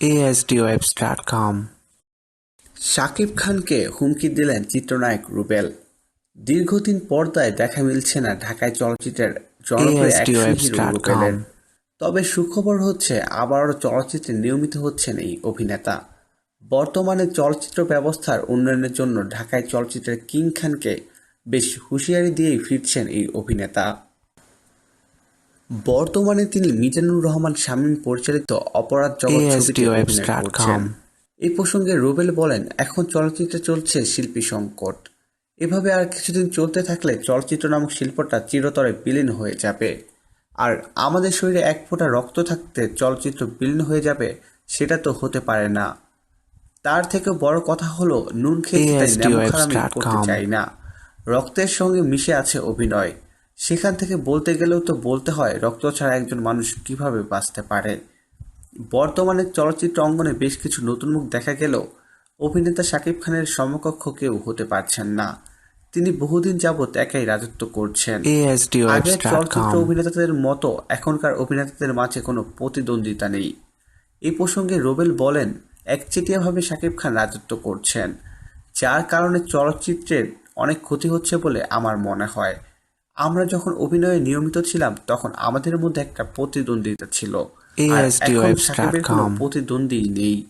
ASDWebs.com. Shakib খানকে হুমকি দিলেন চিত্রনায়ক রুবেল। দীর্ঘদিন পর্দায় দেখা মিলছে না ঢাকায় চলচ্চিত্রের রুবেলের। তবে সুখবর হচ্ছে আবারও চলচ্চিত্রে নিয়মিত হচ্ছেন এই অভিনেতা। বর্তমানে চলচ্চিত্র ব্যবস্থার উন্নয়নের জন্য ঢাকায় চলচ্চিত্রের কিং খানকে বেশ হুঁশিয়ারি দিয়েই ফিরছেন এই অভিনেতা। বর্তমানে তিনি মিজানুর রহমান শামীম পরিচালিত অপরাধ জগৎ ছবিতে অভিনয় করছেন। এই প্রসঙ্গে রুবেল বলেন এখন চলচ্চিত্রে চলছে শিল্পী সংকট। এভাবে আর কিছুদিন চলতে থাকলে চলচ্চিত্র নামক শিল্পটা চিরতরে বিলীন হয়ে যাবে। আর আমাদের শরীরে এক ফোঁটা রক্ত থাকতে চলচ্চিত্র বিলীন হয়ে যাবে সেটা তো হতে পারে না। তার থেকে বড় কথা হলো নুন তাই করতে চাই না। রক্তের সঙ্গে মিশে আছে অভিনয়। সেখান থেকে বলতে গেলেও তো বলতে হয় রক্ত ছাড়া একজন মানুষ কীভাবে বাঁচতে পারে? বর্তমানে চলচ্চিত্র অঙ্গনে বেশ কিছু নতুন মুখ দেখা গেলেও অভিনেতা শাকিব খানের সমকক্ষ কেউ হতে পারছেন না। তিনি বহুদিন যাবৎ একাই রাজত্ব করছেন। চলচ্চিত্র অভিনেতাদের মতো এখনকার অভিনেতাদের মাঝে কোনো প্রতিদ্বন্দ্বিতা নেই। এই প্রসঙ্গে রোবেল বলেন একচেটিয়াভাবে শাকিব খান রাজত্ব করছেন। যার কারণে চলচ্চিত্রের অনেক ক্ষতি হচ্ছে বলে আমার মনে হয়। আমরা যখন অভিনয়ে নিয়মিত ছিলাম তখন আমাদের মধ্যে একটা প্রতিদ্বন্দ্বিতা ছিল. প্রতিদ্বন্দ্বী নেই।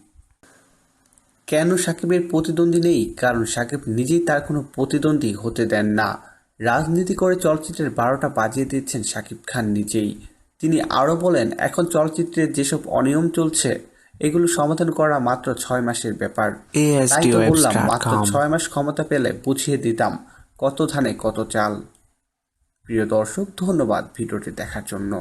কেন সাকিবের প্রতিদ্বন্দ্বী নেই? কারণ সাকিব নিজেই তার কোনো প্রতিদ্বন্দ্বী হতে দেন না। রাজনীতি করে চলচ্চিত্রের বারোটা বাজিয়ে দিচ্ছেন সাকিব খান নিজেই। তিনি আরও বলেন এখন চলচ্চিত্রের যেসব অনিয়ম চলছে এগুলো সমাধান করা মাত্র ছয় মাসের ব্যাপার। তাই তো বললাম মাত্র ছয় মাস ক্ষমতা পেলে বুঝিয়ে দিতাম কত ধানে কত চাল। প্রিয় দর্শক ধন্যবাদ ভিডিওটি দেখার জন্য।